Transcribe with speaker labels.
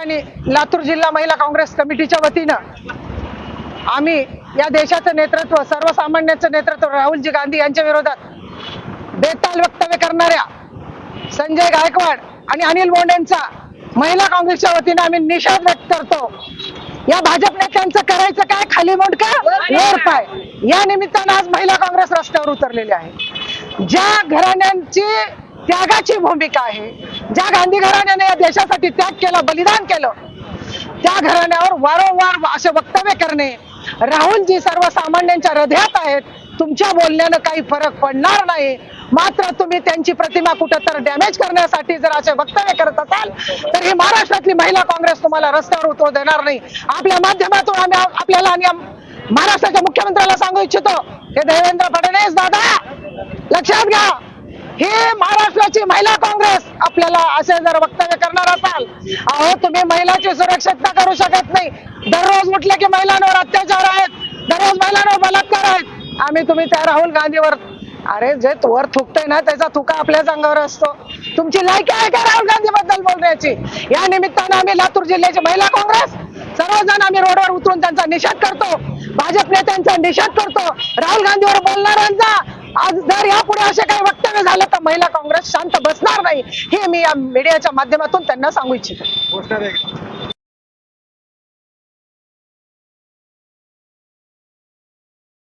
Speaker 1: आणि लातूर जिल्हा महिला काँग्रेस कमिटीच्या वतीनं आम्ही या देशाचं नेतृत्व सर्वसामान्यांचं नेतृत्व राहुलजी गांधी यांच्या विरोधात बेताल वक्तव्य करणाऱ्या संजय गायकवाड आणि अनिल बोंडेंचा महिला काँग्रेसच्या वतीने आम्ही निषेध व्यक्त करतो. या भाजप नेत्यांचं करायचं काय? खाली मोड का वर पाय. या निमित्तानं आज महिला काँग्रेस रस्त्यावर उतरलेली आहे. ज्या घराण्यांची त्यागाची भूमिका आहे ज्या गांधी घराण्याने या देशासाठी त्याग केला बलिदान केलं त्या घराण्यावर वारंवार असे वक्तव्य करणे राहुलजी सर्वसामान्यांच्या हृदयात आहेत. तुमच्या बोलण्यानं काही फरक पडणार नाही. मात्र तुम्ही त्यांची प्रतिमा कुठं तर डॅमेज करण्यासाठी जर असे वक्तव्य करत असाल तर ही महाराष्ट्रातली महिला काँग्रेस तुम्हाला रस्त्यावर उतरू देणार नाही. आपल्या माध्यमातून आम्ही आपल्याला आणि महाराष्ट्राच्या मुख्यमंत्र्याला सांगू इच्छितो हे देवेंद्र फडणवीस दादा हे महाराष्ट्राची महिला काँग्रेस. आपल्याला असे जर वक्तव्य करणार असाल अहो तुम्ही महिलाची सुरक्षितता करू शकत नाही. दररोज उठले की महिलांवर अत्याचार आहेत. दररोज महिलांवर बलात्कार आहेत. आम्ही तुम्ही त्या राहुल गांधीवर अरे जे वर थुकतोय ना त्याचा थुका आपल्याच अंगावर असतो. तुमची लायकी आहे का राहुल गांधी बद्दल बोलण्याची? या निमित्तानं आम्ही लातूर जिल्ह्याची महिला काँग्रेस. सर्वजण आम्ही रोडवर उतरून त्यांचा निषेध करतो. भाजप नेत्यांचा निषेध करतो. राहुल गांधीवर बोलणाऱ्यांचा आज जर यापुढे असे काही वक्तव्य झालं तर महिला काँग्रेस शांत बसणार नाही हे मी या मीडियाच्या माध्यमातून त्यांना सांगू इच्छितो.